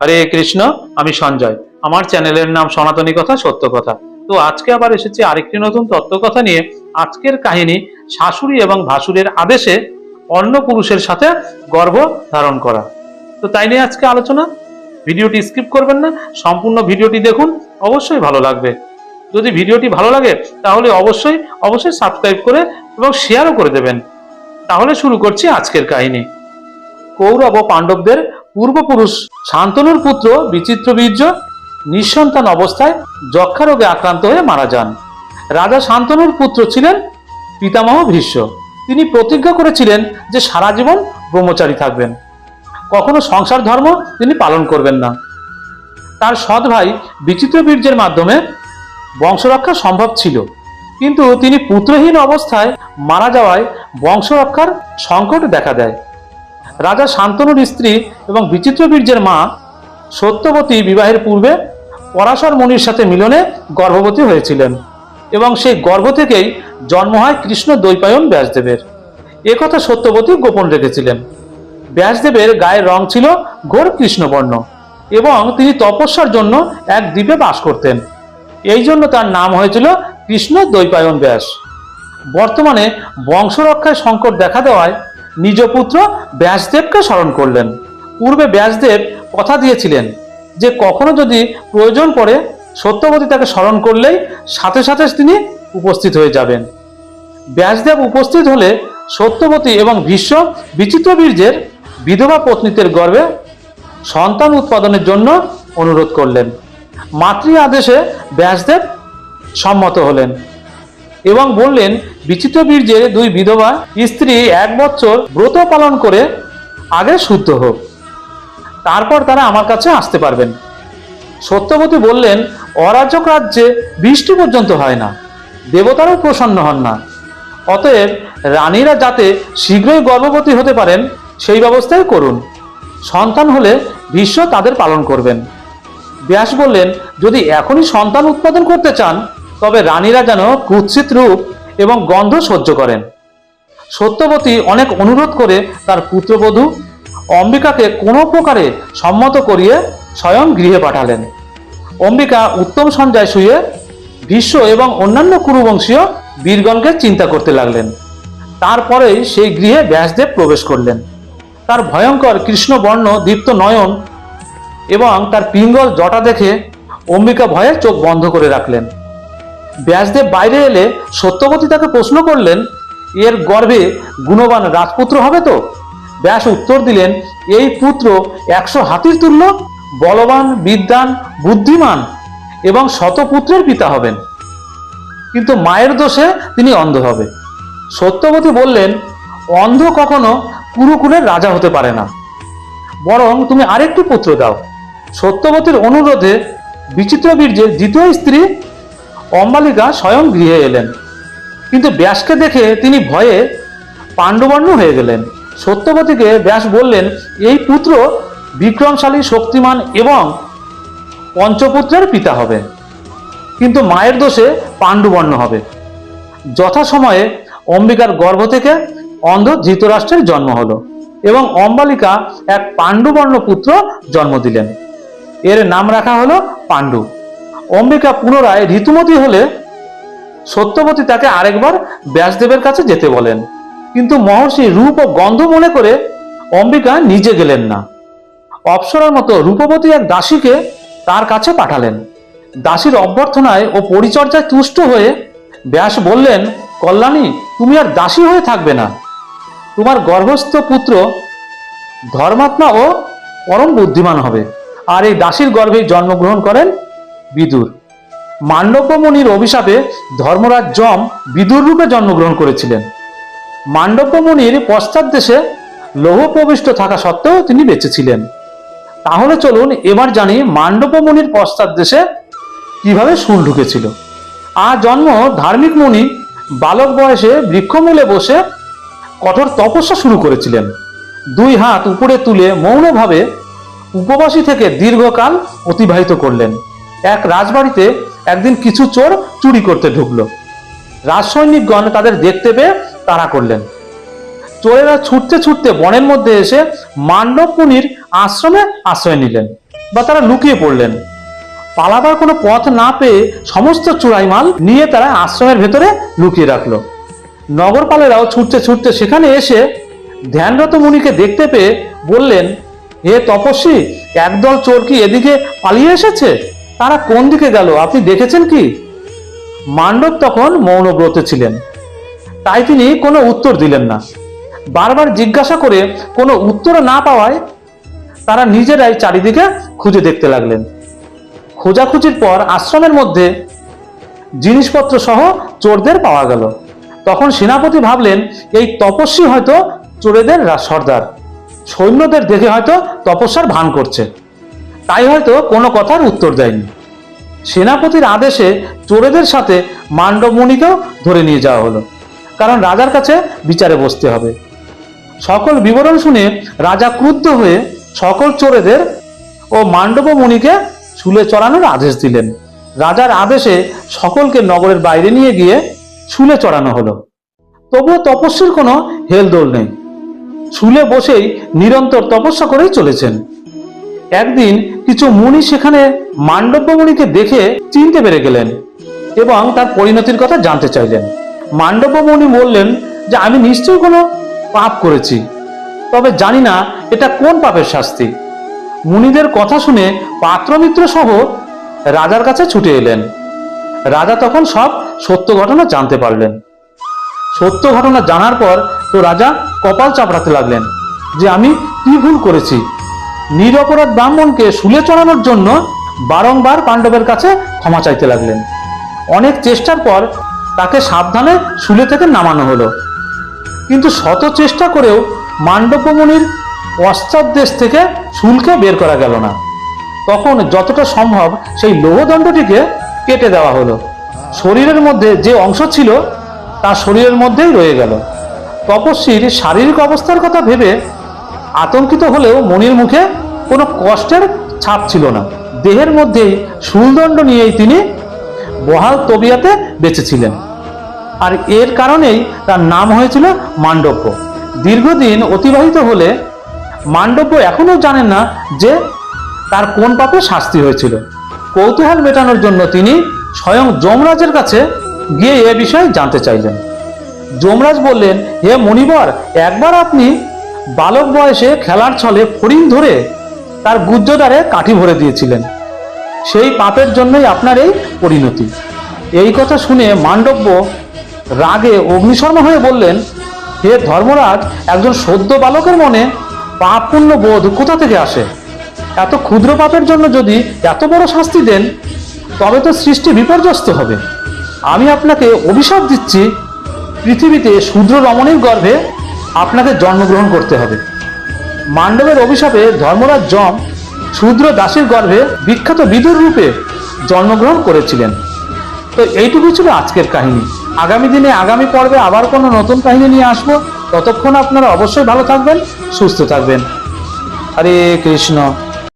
হরে কৃষ্ণ, আমি সঞ্জয়। আমার চ্যানেলের নাম সনাতনী কথা, সত্য কথা। তো আজকে আবার এসেছি আরেকটি নতুন তত্ত্ব কথা নিয়ে। আজকের কাহিনী শাশুড়ি এবং ভাসুরের আদেশে অন্য পুরুষের সাথে গর্ভ ধারণ করা। তো তাই নিয়ে আজকে আলোচনা। ভিডিওটি স্কিপ করবেন না, সম্পূর্ণ ভিডিওটি দেখুন, অবশ্যই ভালো লাগবে। যদি ভিডিওটি ভালো লাগে, তাহলে অবশ্যই অবশ্যই সাবস্ক্রাইব করে এবং শেয়ারও করে দেবেন। তাহলে শুরু করছি আজকের কাহিনী। কৌরব ও পাণ্ডবদের পূর্বপুরুষ শান্তনুর পুত্র বিচিত্রবীর্য নিঃসন্তান অবস্থায় যক্ষা রোগে আক্রান্ত হয়ে মারা যান। রাজা শান্তনুর পুত্র ছিলেন পিতামহ ভীষ্ম। তিনি প্রতিজ্ঞা করেছিলেন যে সারা জীবন ব্রহ্মচারী থাকবেন। কখনো সংসার ধর্ম তিনি পালন করবেন না। তার সৎ ভাই বিচিত্রবীর্যের মাধ্যমে বংশরক্ষা সম্ভব ছিল। কিন্তু তিনি পুত্রহীন অবস্থায় মারা যাওয়ায় বংশরক্ষার সংকট দেখা দেয়। রাজা শান্তনুর স্ত্রী এবং বিচিত্রবীর্যের মা সত্যবতী বিবাহের পূর্বে পরাশর মুনির সাথে মিলনে গর্ভবতী হয়েছিলেন এবং সেই গর্ভ থেকেই জন্ম হয় কৃষ্ণ দ্বৈপায়ন ব্যাসদেবের। একথা সত্যবতী গোপন রেখেছিলেন। ব্যাসদেবের গায়ের রং ছিল ঘোর কৃষ্ণবর্ণ এবং তিনি তপস্যার জন্য এক দ্বীপে বাস করতেন। এই জন্য তার নাম হয়েছিল কৃষ্ণ দ্বৈপায়ন ব্যাস। বর্তমানে বংশরক্ষায় সংকট দেখা দেওয়ায় নিজ পুত্র ব্যাসদেবকে স্মরণ করলেন। পূর্বে ব্যাসদেব কথা দিয়েছিলেন যে কখনো যদি প্রয়োজন পড়ে সত্যবতী তাকে স্মরণ করলেই সাথে সাথে তিনি উপস্থিত হয়ে যাবেন। ব্যাসদেব উপস্থিত হলে সত্যবতী এবং ভীষ্ম বিচিত্রবীর্যের বিধবা পত্নীদের গর্ভে সন্তান উৎপাদনের জন্য অনুরোধ করলেন। মাতৃ আদেশে ব্যাসদেব সম্মত হলেন। এবং বললেন বিচিত্রবীর্যের দুই বিধবা স্ত্রী এক বছর ব্রত পালন করে আগে শুদ্ধ হোক। তারপর তারা আমার কাছে আসতে পারবেন। সত্যবতী বললেন, অরাজক রাজ্যে বৃষ্টি পর্যন্ত হয় না, দেবতারাও প্রসন্ন হন না। অতএব রানীরা যাতে শীঘ্রই গর্ভবতী হতে পারেন, সেই ব্যবস্থাই করুন। সন্তান হলে ভীষ্ম তাদের পালন করবেন। ব্যাস বললেন, যদি এখনই সন্তান উৎপাদন করতে চান তবে রানীরা যেন কুৎসিত রূপ এবং গন্ধ সহ্য করেন। সত্যবতী অনেক অনুরোধ করে তার পুত্রবধূ অম্বিকাকে কোনো প্রকারে সম্মত করিয়ে স্বয়ং গৃহে পাঠালেন। অম্বিকা উত্তম সঞ্জয় শুয়ে ভীষ্ম এবং অন্যান্য কুরুবংশীয় বীরগণকে চিন্তা করতে লাগলেন। তারপরেই সেই গৃহে ব্যাসদেব প্রবেশ করলেন। তার ভয়ঙ্কর কৃষ্ণবর্ণ দীপ্ত নয়ন এবং তার পিঙ্গল জটা দেখে অম্বিকা ভয়ে চোখ বন্ধ করে রাখলেন। ব্যাসদেব বাইরে এলে সত্যবতী তাকে প্রশ্ন করলেন, এর গর্ভে গুণবান রাজপুত্র হবে তো? ব্যাস উত্তর দিলেন, এই পুত্র একশো হাতির তুল্য, বলবান বিদ্যান বুদ্ধিমান এবং শতপুত্রের পিতা হবেন। কিন্তু মায়ের দোষে তিনি অন্ধ হবে। সত্যবতী বললেন, অন্ধ কখনো কুরুকুলের রাজা হতে পারে না। বরং তুমি আরেকটি পুত্র দাও। সত্যবতীর অনুরোধে বিচিত্রবীর্যের দ্বিতীয় স্ত্রী অম্বালিকা স্বয়ং গৃহে এলেন। কিন্তু ব্যাসকে দেখে তিনি ভয়ে পাণ্ডবর্ণ হয়ে গেলেন। সত্যবতীকে ব্যাস বললেন, এই পুত্র বিক্রমশালী, শক্তিমান এবং পঞ্চপুত্রের পিতা হবে। কিন্তু মায়ের দোষে পাণ্ডবর্ণ হবে। যথাসময়ে অম্বিকার গর্ভ থেকে অন্ধ ধৃতরাষ্ট্রের জন্ম হলো এবং অম্বালিকা এক পাণ্ডবর্ণ পুত্র জন্ম দিলেন। এর নাম রাখা হলো পাণ্ডু। অম্বিকা পুনরায় ঋতুমতী হলে সত্যবতী তাকে আরেকবার ব্যাসদেবের কাছে যেতে বলেন। কিন্তু মহর্ষি রূপ ও গন্ধ মনে করে অম্বিকা নিজে গেলেন না। অপ্সরার মতো রূপবতী এক দাসীকে তার কাছে পাঠালেন। দাসীর অভ্যর্থনায় ও পরিচর্যায় তুষ্ট হয়ে ব্যাস বললেন, কল্যাণী, তুমি আর দাসী হয়ে থাকবে না। তোমার গর্ভস্থ পুত্র ধর্মাত্মা ও পরম বুদ্ধিমান হবে। আর এই দাসীর গর্ভেই জন্মগ্রহণ করেন বিদুর। মান্ডব্য মুনির অভিশাপে ধর্মরাজ যম বিদুর রূপে জন্মগ্রহণ করেছিলেন। মান্ডব্য মুনির পশ্চাৎ দেশে লৌহ প্রবিষ্ট থাকা সত্ত্বেও তিনি বেঁচে ছিলেন তাহলে চলুন এবার জানি মান্ডব্য মুনির পশ্চাৎ দেশে কীভাবে শুল ঢুকেছিল। আর জন্ম ধার্মিক মুনি, বালক বয়সে বৃক্ষমূলে বসে কঠোর তপস্যা শুরু করেছিলেন। দুই হাত উপরে তুলে মৌনভাবে উপবাসী থেকে দীর্ঘকাল অতিবাহিত করলেন। এক রাজবাড়িতে একদিন কিছু চোর চুরি করতে ঢুকলো। রাজসৈনিকগণ তাদের দেখতে পেয়ে তাড়া করলেন। চোরেরা ছুটতে ছুটতে বনের মধ্যে এসে মান্ডব মুনির আশ্রমে আশ্রয় নিলেন বা তারা লুকিয়ে পড়লেন। পালাবার কোনো পথ না পেয়ে সমস্ত চূড়াই মাল নিয়ে তারা আশ্রমের ভেতরে লুকিয়ে রাখল। নগরপালেরাও ছুটতে ছুটতে সেখানে এসে ধ্যানরত মুনিকে দেখতে পেয়ে বললেন, হে তপস্বী, একদল চোর কি এদিকে পালিয়ে এসেছে? তারা কোন দিকে গেল? আপনি দেখেছেন কি? মান্ডব তখন মৌনব্রতে ছিলেন। তাই তিনি কোনো উত্তর দিলেন না। বারবার জিজ্ঞাসা করে কোনো উত্তর না পাওয়ায় তারা নিজেরাই চারিদিকে খুঁজে দেখতে লাগলেন। খোঁজাখুঁজির পর আশ্রমের মধ্যে জিনিসপত্র সহ চোরদের পাওয়া গেল। তখন সেনাপতি ভাবলেন, এই তপস্বী হয়তো চোরেদের সর্দার। সৈন্যদের দেখে হয়তো তপস্যার ভান করছে। তাই হয়তো কোনো কথার উত্তর দেয়নি। সেনাপতির আদেশে চোরেদের সাথে মান্ডবমণিকেও ধরে নিয়ে যাওয়া হলো, কারণ রাজার কাছে বিচারে বসতে হবে। সকল বিবরণ শুনে রাজা ক্রুদ্ধ হয়ে সকল চোরেদের ও মান্ডব মুনিকে শুলে চড়ানোর আদেশ দিলেন। রাজার আদেশে সকলকে নগরের বাইরে নিয়ে গিয়ে শুলে চড়ানো হলো। তবুও তপস্বীর কোনো হেলদোল নেই। শুলে বসেই নিরন্তর তপস্যা করেই চলেছেন। একদিন কিছু মুনি সেখানে মান্ডব্য মুনিকে দেখে চিনতে পেরে গেলেন এবং তার পরিণতির কথা জানতে চাইলেন। মান্ডব্য মুনি বললেন যে, আমি নিশ্চয়ই কোনো পাপ করেছি, তবে জানি না এটা কোন পাপের শাস্তি। মুনিদের কথা শুনে পাত্রমিত্র সহ রাজার কাছে ছুটে এলেন। রাজা তখন সব সত্য ঘটনা জানতে পারলেন। সত্য ঘটনা জানার পর তো রাজা কপাল চাপড়াতে লাগলেন যে, আমি কি ভুল করেছি? নিরপরাধ ব্রাহ্মণকে শুলে চড়ানোর জন্য বারংবার পাণ্ডবের কাছে ক্ষমা চাইতে লাগলেন। অনেক চেষ্টার পর তাকে সাবধানে শুলে থেকে নামানো হলো। কিন্তু শত চেষ্টা করেও মান্ডব্যমণির পশ্চাৎ দেশ থেকে শুলকে বের করা গেল না। তখন যতটা সম্ভব সেই লৌহদণ্ডটিকে কেটে দেওয়া হলো। শরীরের মধ্যে যে অংশ ছিল তা শরীরের মধ্যেই রয়ে গেল। তপস্বীর শারীরিক অবস্থার কথা ভেবে আতঙ্কিত হলেও মনির মুখে কোনো কষ্টের ছাপ ছিল না। দেহের মধ্যেই শুলদণ্ড নিয়েই তিনি বহাল তবিয়াতে বেঁচেছিলেন। আর এর কারণেই তার নাম হয়েছিল মান্ডব্য দীর্ঘদিন অতিবাহিত হলে মান্ডব্য এখনও জানেন না যে তার কোন পাপে শাস্তি হয়েছিল। কৌতূহল মেটানোর জন্য তিনি স্বয়ং যমরাজের কাছে গিয়ে এ বিষয়ে জানতে চাইলেন। যমরাজ বললেন, হে মণিবর, একবার আপনি বালক বয়সে খেলার ছলে ফড়িং ধরে তার গুজ্জদারে কাঠি ভরে দিয়েছিলেন। সেই পাপের জন্যই আপনার এই পরিণতি। এই কথা শুনে মান্ডব্য রাগে অগ্নিশর্মা হয়ে বললেন, হে ধর্মরাজ, একজন সদ্য বালকের মনে পাপ পুণ্য বোধ কোথা থেকে আসে? এত ক্ষুদ্র পাপের জন্য যদি এত বড় শাস্তি দেন, তবে তো সৃষ্টি বিপর্যস্ত হবে। আমি আপনাকে অভিশাপ দিচ্ছি, পৃথিবীতে শূদ্র রমণীর গর্ভে আপনাকে জন্মগ্রহণ করতে হবে। মান্ডবের অভিশাপে ধর্মরাজ যম শুদ্র দাসীর গর্ভে বিখ্যাত বিদুর রূপে জন্মগ্রহণ করেছিলেন। তো এইটুকু ছিল আজকের কাহিনী। আগামী দিনে, আগামী পর্বে আবার কোনো নতুন কাহিনী নিয়ে আসব। ততক্ষণ আপনারা অবশ্যই ভালো থাকবেন, সুস্থ থাকবেন। হরে কৃষ্ণ।